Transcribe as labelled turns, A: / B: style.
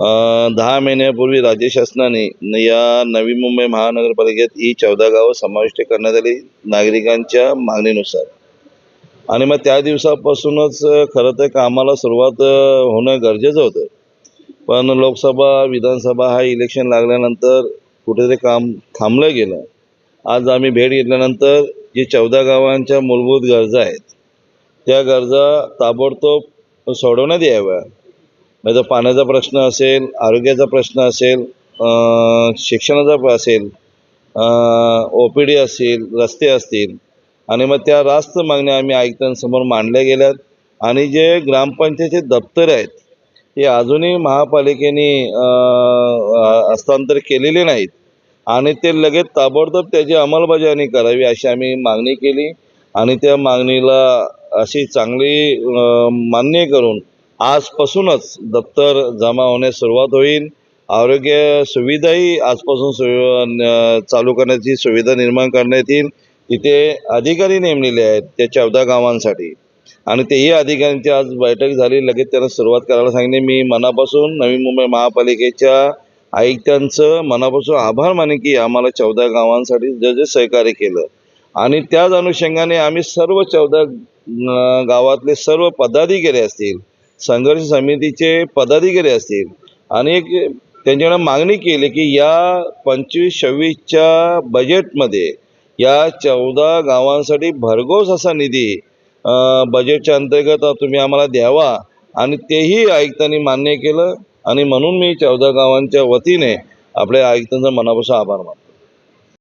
A: दहा महिन्यापूर्वी राज्य शासनाने या नवी मुंबई महानगरपालिकेत ही चौदा गावं समाविष्ट करण्यात आली नागरिकांच्या मागणीनुसार. आणि मग त्या दिवसापासूनच खरं तर कामाला सुरुवात होणं गरजेचं होतं. पण लोकसभा विधानसभा हा इलेक्शन लागल्यानंतर कुठेतरी काम थांबलं गेलं. आज आम्ही भेट घेतल्यानंतर जी चौदा गावांच्या मूलभूत गरजा आहेत त्या गरजा ताबडतोब सोडवण्यात याव्या नाही तर पाण्याचा प्रश्न असेल आरोग्याचा प्रश्न असेल शिक्षणाचा असेल ओ पी डी असतील रस्ते असतील. आणि मग त्या रास्त मागण्या आम्ही आयुक्तांसमोर मांडल्या गेल्यात. आणि जे ग्रामपंचायतचे दप्तर आहेत ते अजूनही महापालिकेने हस्तांतर केलेले नाहीत. आणि ते लगेच ताबडतोब त्याची अंमलबजावणी करावी अशी आम्ही मागणी केली. आणि त्या मागणीला अशी चांगली मान्य करून आजपासूनच दप्तर जमा होण्यास सुरुवात होईल. आरोग्य सुविधाही आजपासून सु चालू करण्याची सुविधा निर्माण करण्यात येईल. तिथे अधिकारी नेमलेले आहेत त्या चौदा गावांसाठी. आणि तेही अधिकाऱ्यांची आज बैठक झाली लगेच त्यांना सुरुवात करायला सांगितली मी मनापासून नवी मुंबई महापालिकेच्या आयुक्तांचं मनापासून आभार माने की आम्हाला चौदा गावांसाठी जे जे सहकार्य केलं. आणि त्याच अनुषंगाने आम्ही सर्व चौदा गावातले सर्व पदाधिकारी असतील संघर्ष समितीचे पदाधिकारी असतील. आणि एक त्यांच्याकडे मागणी केली की या पंचवीस सव्वीसच्या बजेटमध्ये या चौदा गावांसाठी भरघोस असा निधी बजेटच्या अंतर्गत तुम्ही आम्हाला द्यावा. आणि तेही आयुक्तांनी मान्य केलं. आणि म्हणून मी चौदा गावांच्या वतीने आपल्या आयुक्तांचा मनापासून आभार मानतो.